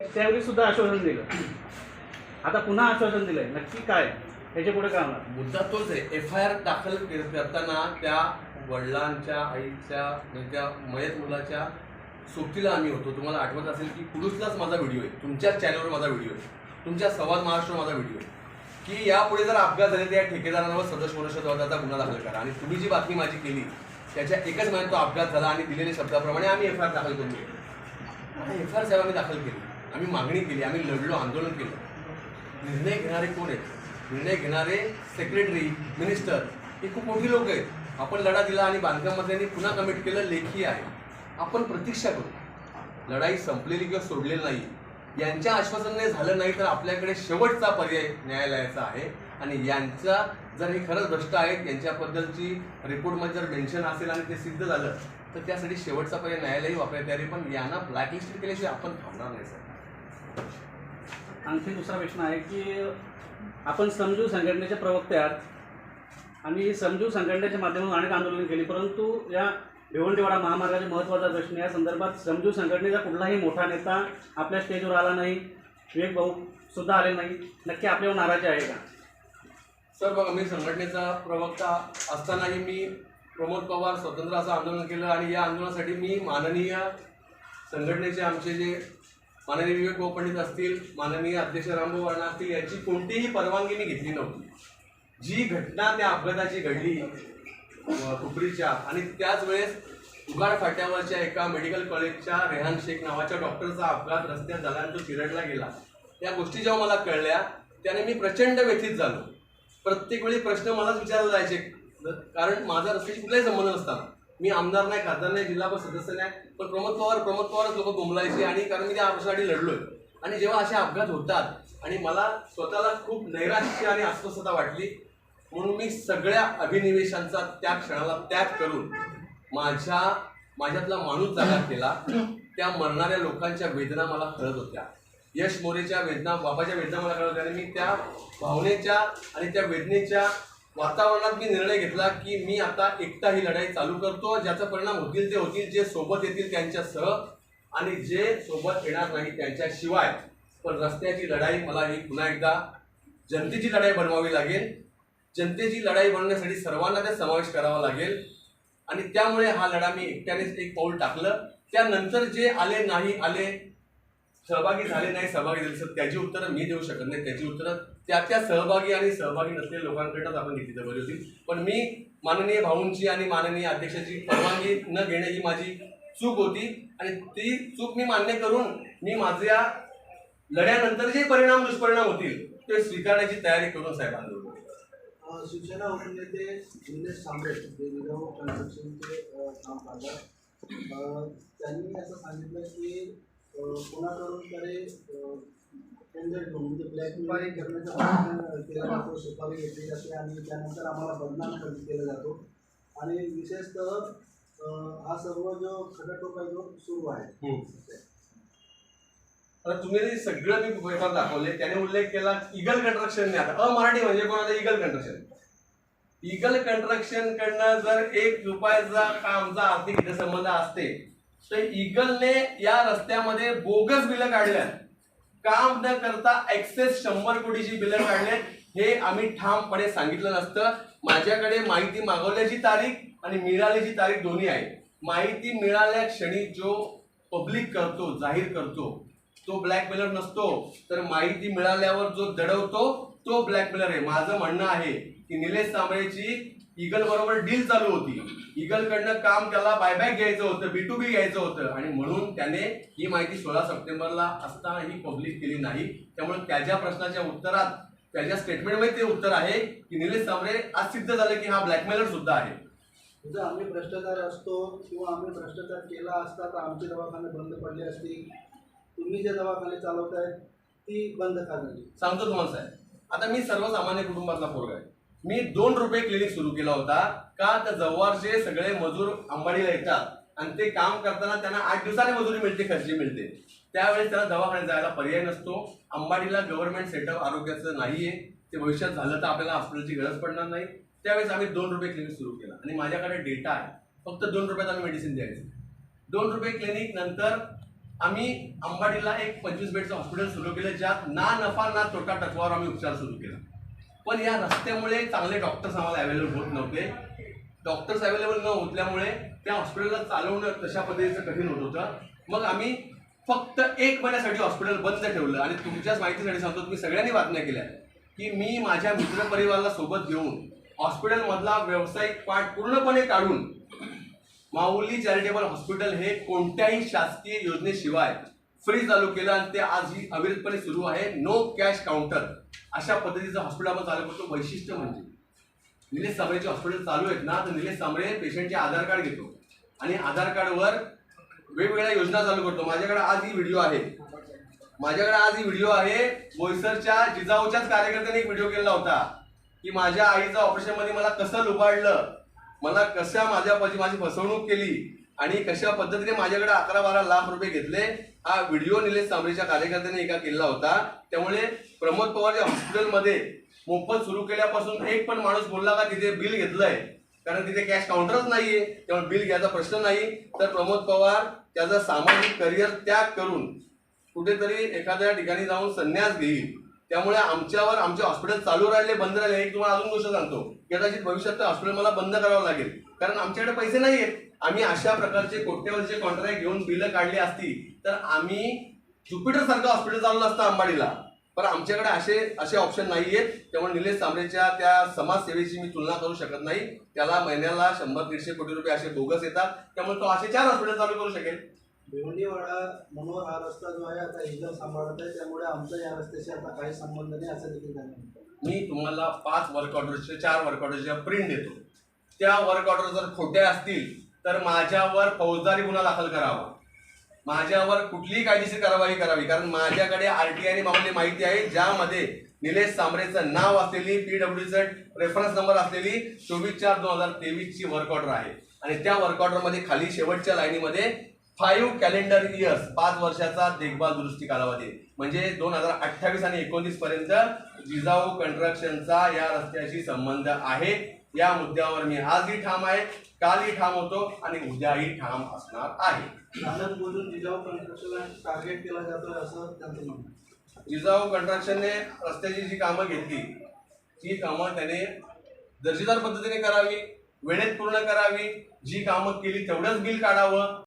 त्यावेळी सुद्धा आश्वासन दिलं. आता पुन्हा आश्वासन दिलंय. नक्की काय? ह्याच्या पुढे काय होणार? मुद्दा तोच आहे. एफ आय आर दाखल करताना त्या वडिलांच्या आईच्या म्हणजे त्या मयत मुलाच्या सोबतीला आम्ही होतो. तुम्हाला आठवत असेल की कुडूसलाच माझा व्हिडिओ आहे. तुमच्याच चॅनलवर माझा व्हिडिओ आहे. तुमच्या संवाद महाराष्ट्र माझा व्हिडिओ आहे. की यापुढे जर अपघात झाले तर या ठेकेदारांवर सदस्य मनुष्यत्वाचा गुन्हा दाखल करा. आणि तुम्ही जी बातमी माझी केली त्याच्या एकच महिन्यात तो अपघात झाला आणि दिलेल्या शब्दाप्रमाणे आम्ही एफ आय आर दाखल करून घेतली. आता एफ आय आर साहेब आम्ही दाखल केली. आम्ही मागणी केली आम्ही लढलो आंदोलन केलं. निर्णय घेणारे कोण आहेत? निर्णय घेणारे सेक्रेटरी मिनिस्टर हे खूप मोठी लोक आहेत. आपण लढा दिला आणि बांधकाम पुन्हा कमिट केलं लेखी आहे. आपण प्रतीक्षा करू. लढाई संपलेली किंवा सोडलेली नाही. यांच्या आश्वासनाने झालं नाही तर आपल्याकडे शेवटचा पर्याय न्यायालयाचा आहे. आणि यांचा जर हे खरंच भ्रष्ट आहेत यांच्याबद्दलची रिपोर्टमध्ये जर मेन्शन असेल आणि ते सिद्ध झालं तर त्यासाठी शेवटचा पर्याय न्यायालयही वापरण्यात येईल पण यांना ब्लॅकलिस्ट केल्याशिवाय आपण थांबणार नाही सर. आणखी दुसरा प्रश्न आहे की आपण समजू संघटनेचे प्रवक्ते आहात. आणि समजू संघटनेच्या माध्यमातून अनेक आंदोलन केली परंतु या भिवंडीवाडा महामार्गाचे महत्त्वाचा प्रश्न या संदर्भात समजू संघटनेचा कुठलाही मोठा नेता आपल्या स्टेजवर आला नाही. विवेक भाऊ सुद्धा आले नाही. नक्की आपल्यावर नाराजी आहे का? सर बघा मी संघटनेचा प्रवक्ता असतानाही मी प्रमोद पवार स्वतंत्र असं आंदोलन केलं आणि या आंदोलनासाठी मी माननीय संघटनेचे आमचे जे माननीय विवेक भाऊ असतील माननीय अध्यक्ष रामभाऊ वर्णा असतील याची कोणतीही परवानगी मी घेतली नव्हती. जी घटना त्या अपघाताची घडली खुपरीच्या आणि त्याच वेळेस उगाड फाट्यावरच्या एका मेडिकल कॉलेजच्या रेहान शेख नावाच्या डॉक्टरचा अपघात रस्त्यात झाला आणि तो चिरडला गेला. या गोष्टी जेव्हा मला कळल्या त्याने मी प्रचंड व्यथित झालो. प्रत्येक वेळी प्रश्न मलाच विचारला जायचे कारण माझा रस्त्याशी कुठलाही संबंध नसताना. मी आमदार नाही खासदार नाही जिल्हा परिषद सदस्य नाही पण प्रमोद पवार प्रमोद पवारच लोक बोंबलायचे आणि कारण मी त्या आमच्यासाठी लढलोय. आणि जेव्हा असे अपघात होतात आणि मला स्वतःला खूप नैराश्य आणि अस्वस्थता वाटली म्हणून मी सगळ्या अभिनिवेशांचा त्या क्षणाला त्याग करून माझ्या माझ्यातला माणूस जागा केला. त्या मरणाऱ्या लोकांच्या वेदना मला कळत होत्या. यश मोरेच्या वेदना बाबाच्या वेदना मला कळत होत्या आणि मी त्या भावनेच्या आणि त्या वेदनेच्या वातावरणात मी निर्णय घेतला की मी आता एकटा ही लढाई चालू करतो. ज्याचा परिणाम होतील ते होतील जे सोबत येतील त्यांच्यासह आणि जे सोबत येणार नाही त्यांच्याशिवाय. पण रस्त्याची लढाई मला ही पुन्हा एकदा जनतेची लढाई बनवावी लागेल. जनतेची लढाई बनवण्यासाठी सर्वांना त्यात समावेश करावा लागेल. आणि त्यामुळे हा लढा मी एकट्यानेच एक पाऊल टाकलं. त्यानंतर जे आले नाही आले सहभागी झाले नाही सहभागी झाले सर त्याची उत्तरं मी देऊ शकत नाही त्याची उत्तरं त्या त्या सहभागी आणि सहभागी नसलेल्या लोकांकडेच आपण घेतली तर बरी होती. पण मी माननीय भाऊंची आणि माननीय अध्यक्षाची परवानगी न घेणे ही माझी चूक होती. आणि ती चूक मी मान्य करून मी माझ्या लढ्यानंतर जे परिणाम दुष्परिणाम होतील ते स्वीकारण्याची तयारी करून साहेब शिक्षण ते निलेश कन्स्ट्रक्शनचे काम त्यांनी असं सांगितलं की कोणाकडून तरी म्हणजे ब्लॅकमेल करण्याचा केला जातो. सुपारी घेतली जाते आणि त्यानंतर आम्हाला बदनाम कर- केला जातो. आणि विशेषतः हा सर्व जो खटाटोप आहे जो सुरू आहे. आता तुम्ही जे सगळं मी पेपर दाखवले त्याने उल्लेख केला इगल कंस्ट्रक्शन आता अमराठी म्हणजे कोणाचं इगल कंस्ट्रक्शन इगल कंस्ट्रक्शन कडनं जर एक रुपयाचा का आमचा आर्थिक हितसंबंध असते तर इगलने या रस्त्यामध्ये बोगस बिलं काढल्यात. काम न करता एक्सेस शंभर कोटीची बिलं काढले. हे आम्ही ठामपणे सांगितलं नसतं. माझ्याकडे माहिती मागवल्याची तारीख आणि मिळाल्याची तारीख दोन्ही आहे. माहिती मिळाल्या क्षणी जो पब्लिक करतो जाहीर करतो तो ब्लॅकमेलर नसतो. तर माहिती मिळाल्यावर जो दडवतो तो ब्लॅकमेलर आहे. माझं म्हणणं आहे की निलेश सांबळेची इगल बरोबर डील चालू होती. इगल कडनं काम त्याला बायबॅक घ्यायचं होतं बी टू बी घ्यायचं होतं. आणि म्हणून त्याने ही माहिती सोळा सप्टेंबरला असताना ही पब्लिक केली नाही. त्यामुळे त्याच्या प्रश्नाच्या उत्तरात त्याच्या स्टेटमेंटमध्ये ते उत्तर आहे की निलेश सांबळे आज सिद्ध झालं की हा ब्लॅकमेलर सुद्धा आहे. जर आम्ही भ्रष्टाचार असतो किंवा आम्ही भ्रष्टाचार केला असता तर आमचे दवाखाने बंद पडले असते. तुम्ही जे दवाखाने चालवताय ती बंद का झाली? सांगतो तुम्हाला साहेब. आता मी सर्वसामान्य कुटुंबातला पोरगा आहे. मी दोन रुपये क्लिनिक सुरू केला होता. का? तर जव्हारचे सगळे मजूर अंबाडीला येतात. आणि ते काम करताना त्यांना आठ दिवसाने मजुरी मिळते खर्ची मिळते. त्यावेळेस त्याला दवाखान्यात जायला पर्याय नसतो. अंबाडीला गव्हर्नमेंट सेटअप आरोग्याचं नाहीये. ते भविष्यात झालं तर आपल्याला हॉस्पिटलची गरज पडणार नाही. त्यावेळेस आम्ही दोन रुपये क्लिनिक सुरू केलं. आणि माझ्याकडे डेटा आहे. फक्त दोन रुपयात आम्ही मेडिसिन द्यायचं. दोन रुपये क्लिनिक नंतर आम्ही अंबाडीला एक पंचवीस बेडचं हॉस्पिटल सुरू केलं ज्यात ना नफा ना तोटा टकवावर आम्ही उपचार सुरू केला. पण या रस्त्यामुळे चांगले डॉक्टर्स आम्हाला अवेलेबल होत नव्हते. डॉक्टर्स अवेलेबल न होतल्यामुळे त्या हॉस्पिटलला चालवणं तशा पद्धतीचं कठीण होत होतं. मग आम्ही फक्त एक महिन्यासाठी हॉस्पिटल बंद ठेवलं आणि तुमच्याच माहितीसाठी सांगतो तुम्ही सगळ्यांनी बातम्या केल्या की मी माझ्या मित्रपरिवाराला सोबत घेऊन हॉस्पिटलमधला व्यावसायिक पाठ पूर्णपणे काढून माऊली चॅरिटेबल हॉस्पिटल हे कोणत्याही शासकीय योजनेशिवाय फ्री चालू केलं आणि ते आज ही अविरतपणे सुरू आहे. नो कॅश काउंटर अशा पद्धतीचं हॉस्पिटल आपण चालू करतो. वैशिष्ट्य म्हणजे निलेश सांबळेचे हॉस्पिटल चालू आहेत ना तर निलेश सांबळे पेशंटचे आधार कार्ड घेतो. आणि आधार कार्डवर वेगवेगळ्या योजना चालू करतो. माझ्याकडे आज ही व्हिडिओ आहे. माझ्याकडे आज ही व्हिडिओ आहे. बोईसरच्या जिजाऊच्याच कार्यकर्त्याने एक व्हिडिओ केला होता. की माझ्या आईचं ऑपरेशनमध्ये मला कसं लुबाडलं? मला कशा माझ्या माझी फसवणूक केली? आणि कशा पद्धतीने माझ्याकडे अकरा बारा लाख रुपये घेतले हा व्हिडिओ निलेश सांबरेच्या कार्यकर्त्याने एका केला होता. त्यामुळे प्रमोद पवारच्या हॉस्पिटलमध्ये मोफत सुरू केल्यापासून एक पण माणूस बोलला का तिथे बिल घेतलंय. कारण तिथे कॅश काउंटरच नाहीये. त्यामुळे बिल घ्यायचा प्रश्न नाही. तर प्रमोद पवार त्याचा सामाजिक करिअर त्याग करून कुठेतरी एखाद्या ठिकाणी जाऊन संन्यास घेईल. त्यामुळे आमच्यावर आमचे हॉस्पिटल चालू राहिले बंद राहिले. एक तुम्हाला अजून गोष्ट सांगतो. कदाचित भविष्यात हॉस्पिटल मला बंद करावं लागेल. कारण आमच्याकडे पैसे नाही आहेत आम्ही अशा प्रकारचे कोट्यवधीचे कॉन्ट्रॅक्ट घेऊन बिलं काढली असती तर आम्ही ज्युपिटर सारखं हॉस्पिटल चाललं असतं अंबाडीला पण आमच्याकडे असे असे ऑप्शन नाही आहेत त्यामुळे निलेश तांबरेच्या त्या समाजसेवेची मी तुलना करू शकत नाही. त्याला महिन्याला शंभर दीडशे कोटी रुपये असे बोगस येतात. त्यामुळे तो असे चार हॉस्पिटल चालू करू शकेल. भिवंडीवाडा मनोहर हा रस्ता जो आहे आता एकदम सांभाळत आहे त्यामुळे आमचा या रस्त्याशी आता काही संबंध नाही असं देखील मी तुम्हाला पाच वर्क ऑर्डरचे चार वर्क ऑर्डरच्या प्रिंट देतो. त्या वर्क ऑर्डर जर खोट्या असतील तर माझ्यावर फौजदारी गुन्हा दाखल करावा. माझ्यावर कुठलीही कायदेशीर कारवाई करावी. कारण माझ्याकडे आरटीआय आणि मामले माहिती आहे. ज्यामध्ये निलेश सांबरेचं नाव असलेली पीडब्ल्यूचं रेफरन्स नंबर असलेली चोवीस चार दोन हजार तेवीसची वर्क ऑर्डर आहे. आणि त्या वर्क ऑर्डरमध्ये खाली शेवटच्या लाईनीमध्ये फाईव्ह कॅलेंडर इयर्स पाच वर्षाचा देखभाल दुरुस्ती कालावधी म्हणजे दोन हजार अठ्ठावीस आणि एकोणतीस पर्यंत जिजाऊ कन्स्ट्रक्शनचा या रस्त्याशी संबंध आहे. या मुद्द्यावर मी आजही ठाम आहे कालही ठाम होतो आणि उद्याही ठाम असणार आहे बोलून जिजाऊ कन्स्ट्रक्शनला टार्गेट केला जातोय असं त्यांचं म्हणणं आहे. जिजाऊ कंट्रक्शनने रस्त्याची जी कामं घेतली ती कामं त्याने दर्जेदार पद्धतीने करावी वेळेत पूर्ण करावी जी कामं केली तेवढंच बिल काढावं